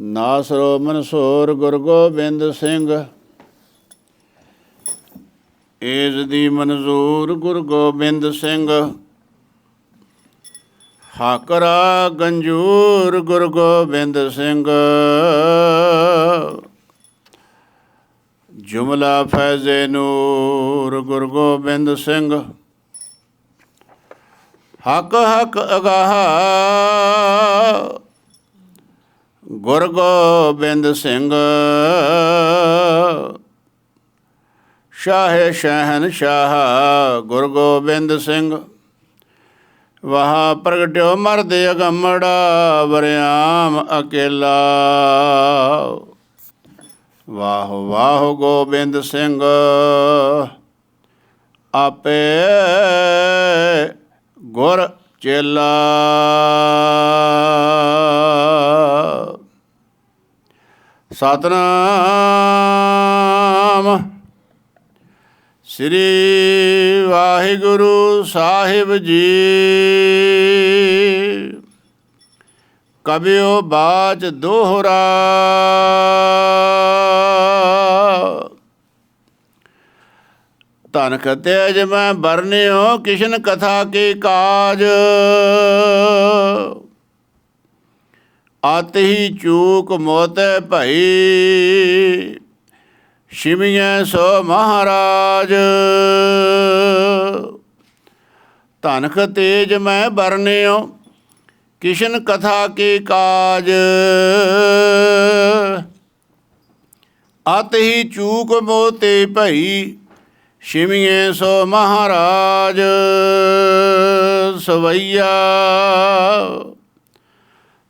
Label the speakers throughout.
Speaker 1: ਨਾਸਰੋ ਮਨਸੂਰ ਗੁਰ ਗੋਬਿੰਦ ਸਿੰਘ। ਏਜ ਦੀ ਮਨਜ਼ੂਰ ਗੁਰ ਗੋਬਿੰਦ ਸਿੰਘ। ਹਾਕਰਾ ਗੰਜੂਰ ਗੁਰ ਗੋਬਿੰਦ ਸਿੰਘ। ਜੁਮਲਾ ਫੈਜ਼ੇ ਨੂਰ ਗੁਰ ਗੋਬਿੰਦ ਸਿੰਘ। ਹਕ ਹਕ ਅਗਾਹ। ਗੁਰ ਗੋਬਿੰਦ ਸਿੰਘ। ਸ਼ਾਹ ਸ਼ਹਿਨ ਸ਼ਾਹ ਗੁਰ ਗੋਬਿੰਦ ਸਿੰਘ। ਵਾਹ ਪ੍ਰਗਟਿਓ ਮਰਦ ਅਗੰਮੜਾ, ਵਰਿਆਮ ਅਕੇਲਾ। ਵਾਹ ਵਾਹ ਗੋਬਿੰਦ ਸਿੰਘ। ਆਪੇ ਗੁਰ ਚੇਲਾ। ਸਤਨਾਮ ਸ੍ਰੀ ਵਾਹਿਗੁਰੂ ਸਾਹਿਬ ਜੀ। ਕਬਿਓ ਬਾਜ ਦੋਹਰਾ। ਧਨ ਖਤਿਆਜ ਮੈਂ ਬਰਨਿਓ ਕਿਸ਼ਨ ਕਥਾ ਕੇ ਕਾਜ। ਆਤ ਹੀ ਚੂਕ ਮੋਤੇ ਭਈ ਸ਼ਿਵਿਐ ਸੋ ਮਹਾਰਾਜ। ਧਨਖ ਤੇਜ ਮੈਂ ਬਰਨਿਓ ਕਿਸ਼ਨ ਕਥਾ ਕੇ ਕਾਜ। ਅਤ ਹੀ ਚੂਕ ਮੋਤੇ ਭਈ ਸ਼ਿਵਿਐ ਸੋ ਮਹਾਰਾਜ, ਸਵਈਆ।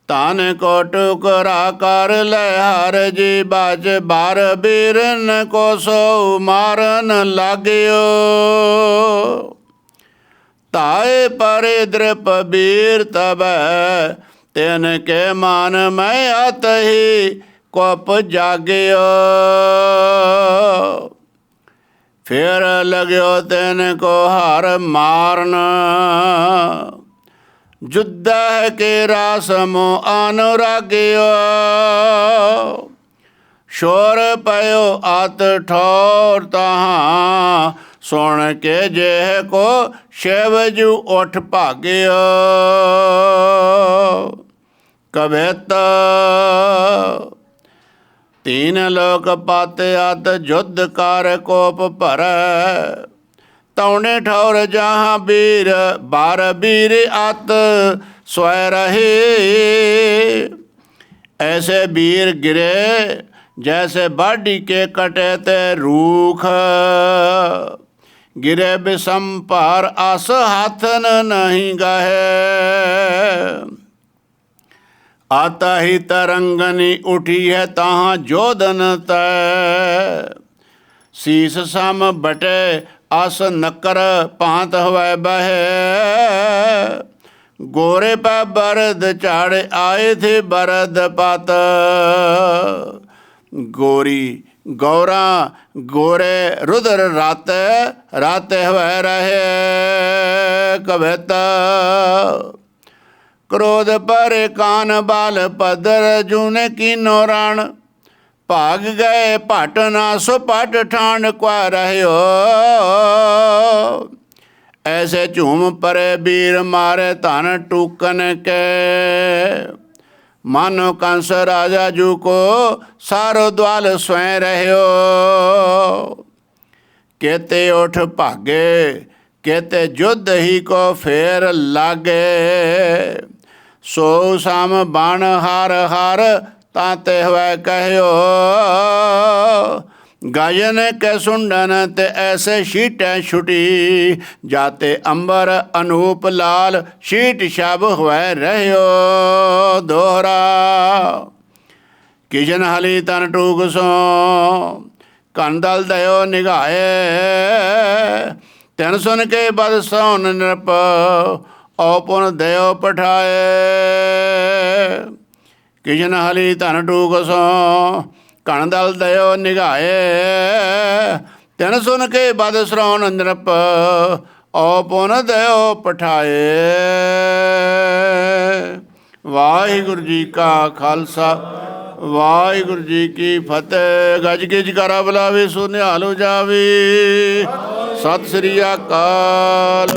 Speaker 1: ਤਨ ਕੋ ਟੁਕਰਾ ਕਰ ਲੈ ਹਰ ਜੀ ਬਾਜ, ਬਾਰ ਬੀਰਨ ਕੋ ਸੋ ਮਾਰਨ ਲਾਗਿਓ। ਤਾਏ ਪਰੇ ਦ੍ਰਿਪ ਬੀਰ ਤਬੈ ਤਿਨ ਕੇ ਮਨ ਮੈਂ ਅਤਹੀ ਕੋਪ ਜਾਗਿਓ। ਫਿਰ ਲਗਿਓ ਤਿਨ ਕੋ ਹਰ ਮਾਰਨ। ਜੁੱਦਾ ਕੇ ਰਾਸਮੋ ਅਨੁਰਾਗਿਓ। ਸ਼ੋਰ ਪਇਓ ਆਤ ਠੋਰ ਤਹਾਂ। ਸੁਣ ਕੇ ਜੇ ਕੋ ਸ਼ਿਵ ਜੂ ਉਠ ਭਾਗਿਓ। ਕਵੇਤ ਤੀਨ ਲੋਕ ਪਤ ਅਤ ਜੁਧ ਕਰ ਕੋਪ ਭਰੈ ਤਉਨੇ ਠੌਰ ਜਹਾਂ ਬੀਰ ਬਾਰ ਬੀਰ ਅਤ ਸਵੈ ਰਹੇ ਐਸੇ ਬੀਰ ਗਿਰੇ ਜੈਸੇ ਬਾਡੀ ਕੇ ਕਟੇ ਤੇ ਰੂਖ ਗਿਰੇ ਬਿਸਮ ਭਾਰ ਅਸ ਹੱਥਨ ਨਹੀਂ ਗਏ ਆਤਾ ਹੀ ਤਰੰਗਨੀ ਉਠੀ ਹੈ ਤਾਹਾਂ ਜੋਧਨ ਤੈ। ਸੀਸ ਸਮ ਬਟੇ, ਅਸ ਨਕਰ ਭਾਂਤ ਹਵੈ ਬਹਿ। ਗੋਰੇ ਪੈ ਬਰਦ ਝਾੜ ਆਏ ਥੇ ਬਰਦ ਪਤ। ਗੋਰੀ ਗੌਰਾ ਗੋਰੇ ਰੁਦਰ ਰਾਤ ਰਾਤ ਹਵੈ ਰਹੇ ਕਵਿਤ। ਕ੍ਰੋਧ ਪਰੇ ਕਾਨ ਬਾਲ ਪਦਰ ਜੂਨੇ ਕੀਨੋ ਰਣ ਭਾਗ ਗਏ ਭਟ ਨਾ ਸੋ ਪਟ ਠਾਣ ਕਵਾ ਰਹਿਓ ਐਸੇ ਝੂਮ ਪਰੇ ਵੀਰ ਮਾਰੇ ਧਨ ਟੂਕਨ ਕੇ ਮਾਨੋ ਕੰਸ ਰਾਜਾ ਜੂ ਕੋ ਸਾਰੋ ਦਵਾਲ ਸਵੈ ਰਹਿਓ ਕੇਤੇ ਉਠ ਭਾਗੇ ਕੇਤੇ ਜੁਧ ਹੀ ਕੋ ਫੇਰ ਲਾਗੇ ਸੋ ਸਮ ਬਣ ਹਰ ਹਰ, ਤਾਂ ਤੇ ਹੋਇ ਕਹਿਓ। ਗਾਇਨ ਕੇ ਸੁੰਡਨ ਤੇ ਐਸੇ ਸ਼ੀਟੈ ਛੁਟੀ, ਜਾਤੇ ਅੰਬਰ ਅਨੂਪ ਲਾਲ, ਸ਼ੀਟ ਸ਼ਬ ਹੋਇ ਰਹਿਓ ਦੋਹਰਾ। ਕਿਜਨ ਹਲੀ ਤਨ ਟੂਕ ਸੋ ਕੰਦਲ ਦਇਓ ਨਿਗਾਏ ਤਨ ਸੁਨ ਕੇ ਬਦ ਸੋਨ ਨਿਰਪ ਔਪਨ ਦਇਓ ਪਠਾਏ। ਕਿਜਨ ਹਲੀ ਧਨ ਟੂਕ ਸੋ ਕਣ ਦਲ ਦਇਓ ਨਿਗਾਏ ਤਨ ਸੁਨ ਕੇ ਬਦ ਸ੍ਰਵਣ ਨਿਰਪ ਓ ਪੁਨ ਦਇਓ ਪਠਾਏ। ਵਾਹਿਗੁਰੂ ਜੀ ਕਾ ਖਾਲਸਾ, ਵਾਹਿਗੁਰੂ ਜੀ ਕੀ ਫਤਿਹ। ਗੱਜ ਕੇ ਜਕਾਰਾ ਬੁਲਾਵੇ ਸੋ ਨਿਹਾਲ ਹੋ ਜਾਵੇ। ਸਤਿ ਸ੍ਰੀ ਅਕਾਲ।